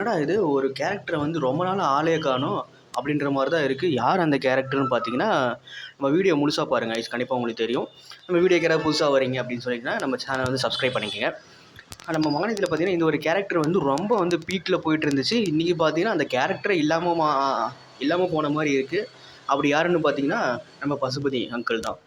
என்னடா இது? ஒரு கேரக்டரை வந்து ரொம்ப நாள் ஆளே காணும் அப்படின்ற மாதிரி தான் இருக்குது யார் அந்த கேரக்டர்னு பார்த்தீங்கன்னா நம்ம வீடியோ முழுசாக பாருங்கள் ஐஸ் கண்டிப்பாக உங்களுக்கு தெரியும். நம்ம வீடியோ யாராவது புதுசாக வரீங்க அப்படின்னு சொல்லிட்டுனா நம்ம சேனல் வந்து சப்ஸ்கிரைப் பண்ணிக்கோங்க. நம்ம மாநிலத்தில் பார்த்தீங்கன்னா இந்த ஒரு கேரக்டர் வந்து ரொம்ப வந்து பீக்கில் போயிட்டு இருந்துச்சு. இன்றைக்கி பார்த்தீங்கன்னா அந்த கேரக்டரை இல்லாமல் மா இல்லாமல் போன மாதிரி இருக்குது அப்படி யாருன்னு பார்த்தீங்கன்னா நம்ம பசுபதி அங்கிள் தான்.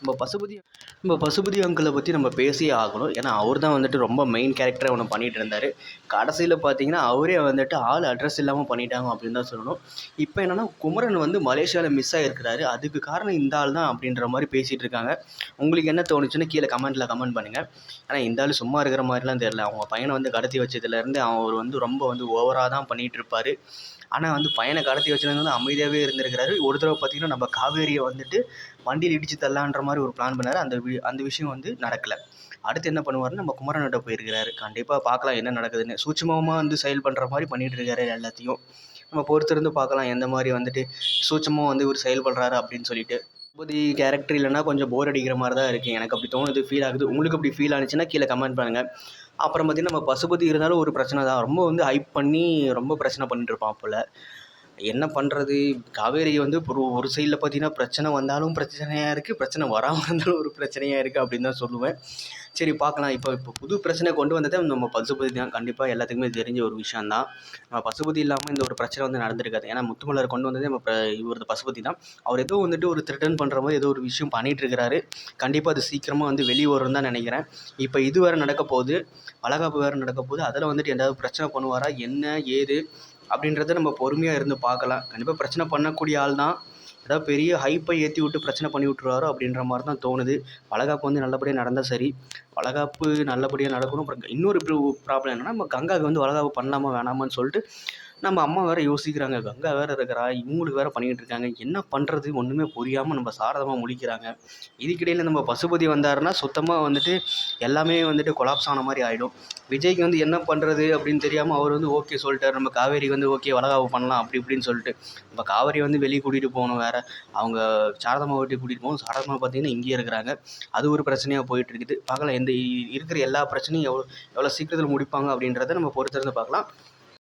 நம்ம பசுபதி நம்ம பசுபதி அங்கிளை பற்றி நம்ம பேசியே ஆகணும். ஏன்னா அவர் தான் வந்துட்டு ரொம்ப மெயின் கேரக்டரை ஒன்று பண்ணிகிட்டு இருந்தார். கடைசியில் பார்த்தீங்கன்னா அவரே வந்துட்டு ஆள் அட்ரஸ் இல்லாமல் பண்ணிட்டாங்க அப்படின்னு தான் சொல்லணும். இப்போ என்னென்னா குமரன் வந்து மலேசியாவில் மிஸ் ஆகிருக்கிறாரு அதுக்கு காரணம் இந்த ஆள் தான் அப்படின்ற மாதிரி பேசிகிட்டு இருக்காங்க. உங்களுக்கு என்ன தோணுச்சுன்னு கீழே கமெண்ட்டில் கமெண்ட் பண்ணுங்கள் ஆனால் இந்த ஆள் சும்மா இருக்கிற மாதிரிலாம் தெரில அவங்க பையனை வந்து கடத்தி வச்சதுலேருந்து அவர் வந்து ரொம்ப வந்து ஓவராக தான் பண்ணிகிட்டு இருப்பார். ஆனால் வந்து பையனை கடத்தி வச்சதுலேருந்து வந்து அமைதியாகவே இருந்திருக்கிறாரு. ஒரு தடவை பார்த்தீங்கன்னா நம்ம காவேரியை வந்துட்டு வண்டியில் இடித்து தள்ளான்ற மாதிரி ஒரு பிளான் பண்ணார். அந்த வி அந்த விஷயம் வந்து நடக்கலை. அடுத்து என்ன பண்ணுவார்னு நம்ம குமரன்கிட்ட போயிருக்கிறாரு. கண்டிப்பாக பார்க்கலாம் என்ன நடக்குதுன்னு. சூட்சமமாக வந்து செயல் பண்ணுற மாதிரி பண்ணிகிட்டு இருக்காரு எல்லாத்தையும். நம்ம பொறுத்திருந்து பார்க்கலாம் எந்த மாதிரி வந்துட்டு சூட்சமாக வந்து இவர் செயல்படுறாரு அப்படின்னு சொல்லிட்டு. பூபதி கேரக்டர் இல்லைன்னா கொஞ்சம் போர் அடிக்கிற மாதிரி தான் இருக்குது எனக்கு அப்படி தோணுது ஃபீல் ஆகுது. உங்களுக்கு அப்படி ஃபீல் ஆனிச்சுன்னா கீழே கமெண்ட் பண்ணுங்கள் அப்புறம் பார்த்திங்கன்னா நம்ம பசுபதி இருந்தாலும் ஒரு பிரச்சனை தான். ரொம்ப வந்து ஹைப் பண்ணி ரொம்ப பிரச்சனை பண்ணிட்டு இருப்பான் போல். என்ன பண்ணுறது காவேரி வந்து ஒரு ஒரு சைடில் பார்த்தீங்கன்னா பிரச்சனை வந்தாலும் பிரச்சனையாக இருக்குது பிரச்சனை வராமல் இருந்தாலும் ஒரு பிரச்சனையாக இருக்குது அப்படின்னு தான் சொல்லுவேன். சரி பார்க்கலாம். இப்போ இப்போ புது பிரச்சனை கொண்டு வந்ததே நம்ம பசுபதி தான். கண்டிப்பாக எல்லாத்துக்குமே தெரிஞ்ச ஒரு விஷயம் தான். நம்ம பசுபதி இல்லாமல் இந்த ஒரு பிரச்சனை வந்து நடந்திருக்காது. ஏன்னா முத்துமலர் கொண்டு வந்ததே நம்ம இவரது பசுபதி தான். அவர் ஏதோ வந்துட்டு ஒரு த்ரிட்டன் பண்ணுற மாதிரி ஏதோ ஒரு விஷயம் பண்ணிகிட்டு இருக்கிறாரு. கண்டிப்பாக அது சீக்கிரமாக வந்து வெளியே வரும்னு தான் நினைக்கிறேன். இப்போ இது வேறு நடக்க போகுது. வளகாப்பு வேறு நடக்க போகுது. அதில் வந்துட்டு எதாவது பிரச்சனை பண்ணுவாரா? என்ன? ஏது? அப்படின்றத நம்ம பொறுமையாக இருந்து பார்க்கலாம். கண்டிப்பாக பிரச்சனை பண்ணக்கூடிய ஆள் தான். ஏதாவது பெரிய ஹைப்பை ஏற்றி விட்டு பிரச்சனை பண்ணி விட்ருவாரோ அப்படின்ற மாதிரி தான் தோணுது. வளகாப்பு வந்து நல்லபடியாக நடந்தால் சரி. வளகாப்பு நல்லபடியாக நடக்கணும். அப்புறம் இன்னொரு ப்ராப்ளம் என்னென்னா நம்ம கங்காவுக்கு வந்து வளகாப்பு பண்ணலாமா வேணாமான்னு சொல்லிட்டு நம்ம அம்மா வேறு யோசிக்கிறாங்க கங்கா வேறு இருக்கிறா இவங்களுக்கு வேறு பண்ணிக்கிட்டு இருக்காங்க. என்ன பண்ணுறது ஒன்றுமே புரியாமல் நம்ம சாரதமாக முழிக்கிறாங்க. இதுக்கிடையில் நம்ம பசுபதி வந்தாருன்னா சுத்தமாக வந்துட்டு எல்லாமே வந்துட்டு கொலாப்ஸ் ஆன மாதிரி ஆகிடும் விஜய்க்கு வந்து என்ன பண்ணுறது அப்படின்னு தெரியாமல் அவர் வந்து ஓகே சொல்லிட்டார். நம்ம காவேரி வந்து ஓகே வளகாவு பண்ணலாம் அப்படி இப்படின்னு சொல்லிட்டு. நம்ம காவேரி வந்து வெளியே கூட்டிகிட்டு போகணும் வேறு. அவங்க சாரதம்மா வீட்டுக்கு கூட்டிகிட்டு போகணும். சாரதம்மா பார்த்தீங்கன்னா இங்கேயே இருக்கிறாங்க. அது ஒரு பிரச்சனையாக போயிட்டு இருக்குது. பார்க்கலாம் எந்த இருக்கிற எல்லா பிரச்சனையும் எவ்வளோ எவ்வளோ சீக்கிரத்தில் முடிப்பாங்க அப்படின்றத நம்ம பொறுத்திருந்து பார்க்கலாம்.